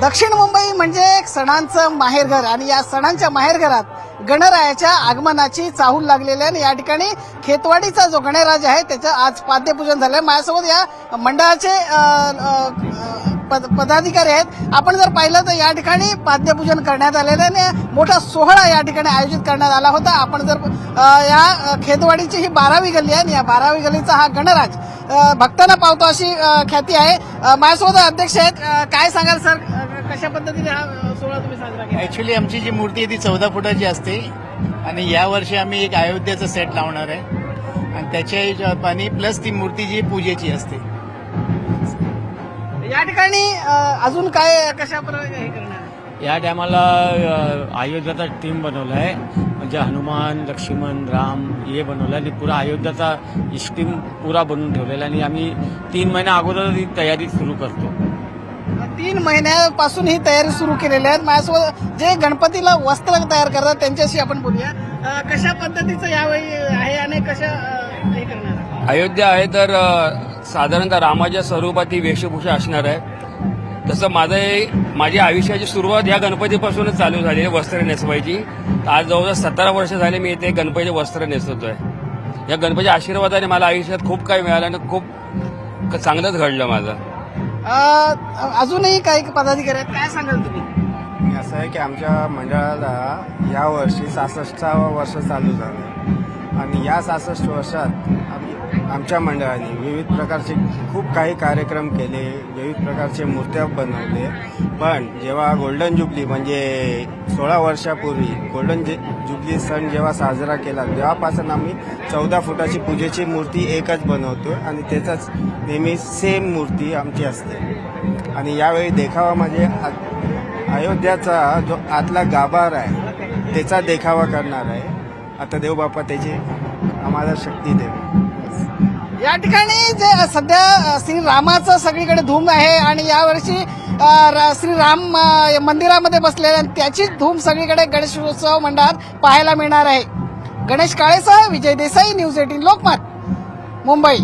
दक्षिण मुंबई म्हणजे एक सणांचं माहेरघर आणि या सणांच्या माहेरघरात गणरायाच्या आगमनाची चाहूल लागलेली आहे. आणि या ठिकाणी खेतवाडीचा जो गणराज आहे त्याचं आज पाद्यपूजन झालंय. माझ्यासोबत या मंडळाचे पद- पदाधिकारी आहेत. आपण जर पाहिलं तर या ठिकाणी पाद्यपूजन करण्यात आलेलं आहे. आणि मोठा सोहळा या ठिकाणी आयोजित करण्यात आला होता. आपण जर या खेतवाडीची ही बारावी गल्ली आहे आणि या बारावी गल्लीचा हा गणराज भक्तांना पावतो अशी ख्याती आहे. माझ्यासोबत अध्यक्ष आहेत. काय सांगाल सर? कशा पद्धतीने हा सोहळा तुम्ही साजरा केला? ऍक्च्युली आमची जी मूर्ती आहे ती चौदा फुटाची असते. आणि यावर्षी आम्ही एक अयोध्याचा सेट लावणार आहे. आणि त्याच्या हिशोबाने प्लस ती मूर्ती जी पूजेची असते. या ठिकाणी अजून काय कशा प्रकारे हे करणार? या टायमाला अयोध्याचा टीम बनवला आहे. म्हणजे हनुमान लक्ष्मण राम हे बनवलं आणि पुरा अयोध्याचा टीम पुरा बनवून ठेवलेला आणि आम्ही तीन महिन्या अगोदर ही तयारी सुरू करतो. तीन महिन्यापासून ही तयारी सुरू केलेली आहे. माझ्यासोबत जे गणपतीला वस्त्र तयार करतात त्यांच्याशी आपण बोलूया. कशा पद्धतीचं यावेळी आहे आणि कशा हे करणार अयोध्या आहे तर साधारणतः रामाच्या स्वरूपात ही वेशभूषा असणार आहे. तसं माझं माझी आयुष्याची सुरुवात या गणपतीपासूनच चालू झाली आहे वस्त्र नेसवायची. आज जवळजवळ सतरा वर्ष झाले मी इथे गणपतीचे वस्त्र नेसवतोय या गणपतीच्या आशीर्वादाने मला आयुष्यात खूप काही मिळालं आणि खूप चांगलंच घडलं माझं. अजूनही काही पदाधिकारी आहेत काय सांगाल तुम्ही? असं आहे की आमच्या मंडळाला या वर्षी सहासष्टावं वर्ष चालू झालं. आणि या सहासष्ट वर्षात आमच्या मंडळाने विविध प्रकारचे खूप काही कार्यक्रम केले विविध प्रकारचे मूर्त्या बनवले. पण जेव्हा गोल्डन जुबली म्हणजे सोळा वर्षापूर्वी गोल्डन जे जुबली सण जेव्हा साजरा केला तेव्हापासून आम्ही चौदा फुटाची पूजेची मूर्ती एकच बनवतो आणि त्याचाच नेहमी सेम मूर्ती आमची असते. आणि यावेळी देखावा म्हणजे आ- अयोध्याचा जो आतला गाभार आहे त्याचा देखावा करणार आहे. आता देवबापा त्याची आम्हाला शक्ती देव या ठिकाणी जे सध्या श्रीरामाचं सगळीकडे धूम आहे आणि यावर्षी अ, श्रीराम मंदिरामध्ये बसलेल्या आणि त्याचीच धूम सगळीकडे गणेशोत्सव मंडळात पाहायला मिळणार आहे. गणेश काळेसह विजय देसाई न्यूज एटीन लोकमत मुंबई.